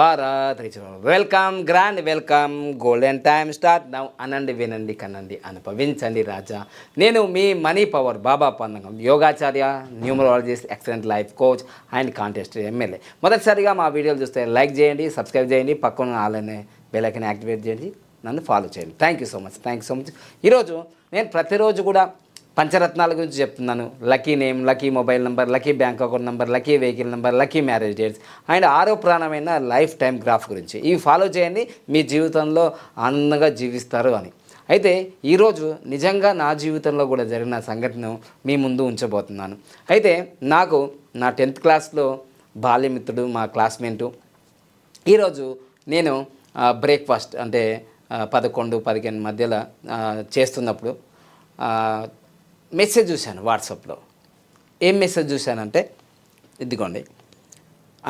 Bharat rich welcome grand welcome golden time start. Now అనండి వినండి కనండి అనుభవించండి రాజా. నేను మీ money power Baba Pandagam. యోగాచార్య numerologist excellent life coach and contest MLA. మొదటిసారిగా మా వీడియోలు చూస్తే లైక్ చేయండి సబ్స్క్రైబ్ చేయండి పక్కన ఆలనే బెల్లైకన్ యాక్టివేట్ చేయండి నన్ను ఫాలో చేయండి. Thank you so much thank you so much. ఈరోజు నేను ప్రతిరోజు కూడా పంచరత్నాల గురించి చెప్తున్నాను. Lucky name lucky mobile number lucky bank account number lucky vehicle number lucky marriage dates and ఆరో ప్రాణమైన లైఫ్ టైం గ్రాఫ్ గురించి. ఇవి ఫాలో చేయండి మీ జీవితంలో ఆనందంగా జీవిస్తారు అని. అయితే ఈరోజు నిజంగా నా జీవితంలో కూడా జరిగిన సంఘటన మీ ముందు ఉంచబోతున్నాను. అయితే నాకు నా టెన్త్ క్లాస్లో బాల్యమిత్రుడు మా క్లాస్మేటు ఈరోజు నేను బ్రేక్ఫాస్ట్ అంటే పదకొండు పదిహేను మధ్యలో చేస్తున్నప్పుడు మెసేజ్ చూశాను వాట్సాప్లో. ఏం మెసేజ్ చూశానంటే ఇదిగోండి.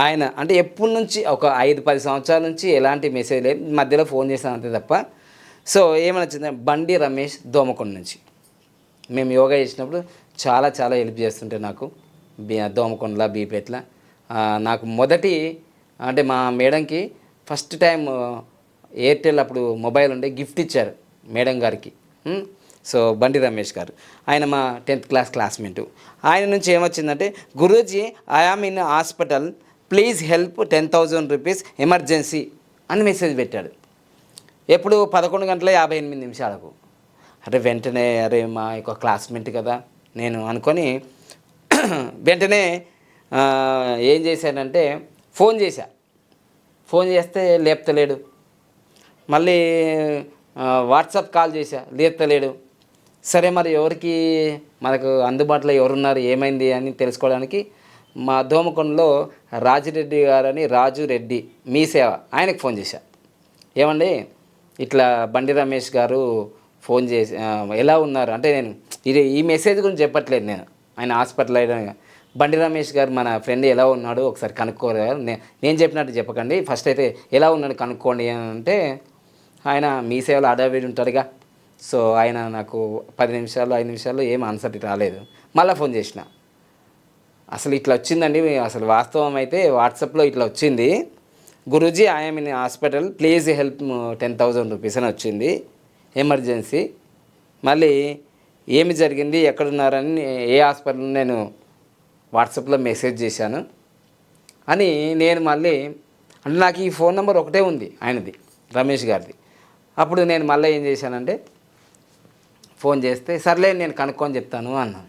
ఆయన అంటే ఎప్పటి నుంచి ఒక ఐదు పది సంవత్సరాల నుంచి ఎలాంటి మెసేజ్ లేదు మధ్యలో ఫోన్ చేశాను అంతే తప్ప. సో ఏమనొచ్చింది బండి రమేష్ దోమకొండ నుంచి. మేము యోగా చేసినప్పుడు చాలా చాలా హెల్ప్ చేస్తుంటే నాకు. దోమకొండల బీపేట్ల నాకు మొదటి అంటే మా మేడంకి ఫస్ట్ టైం ఎయిర్టెల్ అప్పుడు మొబైల్ ఉండే గిఫ్ట్ ఇచ్చారు మేడం గారికి. సో బండి రమేష్ గారు. ఆయన మా టెన్త్ క్లాస్ క్లాస్మేటు. ఆయన నుంచి ఏమొచ్చిందంటే Guruji I am in hospital please help ten thousand rupees emergency అని మెసేజ్ పెట్టాడు. ఎప్పుడు? పదకొండు గంటల యాభై ఎనిమిది నిమిషాలకు. అరే వెంటనే అరే మా యొక్క క్లాస్మేట్ కదా. నేను అనుకొని వెంటనే ఏం చేశానంటే ఫోన్ చేశా. ఫోన్ చేస్తే లేపుతలేడు. మళ్ళీ వాట్సాప్ కాల్ చేశా. లేపుతలేడు. సరే మరి ఎవరికి మనకు అందుబాటులో ఎవరున్నారు ఏమైంది అని తెలుసుకోవడానికి మా దోమకొండలో రాజిరెడ్డి గారని రాజు రెడ్డి మీ సేవ ఆయనకు ఫోన్ చేశా. ఏమండి ఇట్లా బండి రమేష్ గారు ఫోన్ చేసి ఎలా ఉన్నారు? అంటే నేను ఇది ఈ మెసేజ్ గురించి చెప్పట్లేదు నేను. ఆయన హాస్పిటల్ అయినా బండి రమేష్ గారు మన ఫ్రెండ్ ఎలా ఉన్నాడు ఒకసారి కనుక్కోరు నేను చెప్పినట్టు చెప్పకండి. ఫస్ట్ అయితే ఎలా ఉన్నాడు కనుక్కోండి అని అంటే ఆయన మీ సేవలో అడావిడి ఉంటాడుగా. సో ఆయన నాకు పది నిమిషాలు ఐదు నిమిషాల్లో ఏం ఆన్సర్ రాలేదు. మళ్ళీ ఫోన్ చేసిన. అసలు ఇట్లా వచ్చిందండి అసలు వాస్తవం అయితే వాట్సాప్లో ఇట్లా వచ్చింది. Guruji I'm in hospital please help ten thousand rupees అని వచ్చింది. ఎమర్జెన్సీ మళ్ళీ ఏమి జరిగింది ఎక్కడున్నారని ఏ హాస్పిటల్ నేను వాట్సాప్లో మెసేజ్ చేశాను. అని నేను మళ్ళీ అంటే నాకు ఈ ఫోన్ నెంబర్ ఒకటే ఉంది ఆయనది రమేష్ గారిది. అప్పుడు నేను మళ్ళీ ఏం చేశానంటే ఫోన్ చేస్తే సర్లే నేను కనుక్కొని చెప్తాను అన్నాను.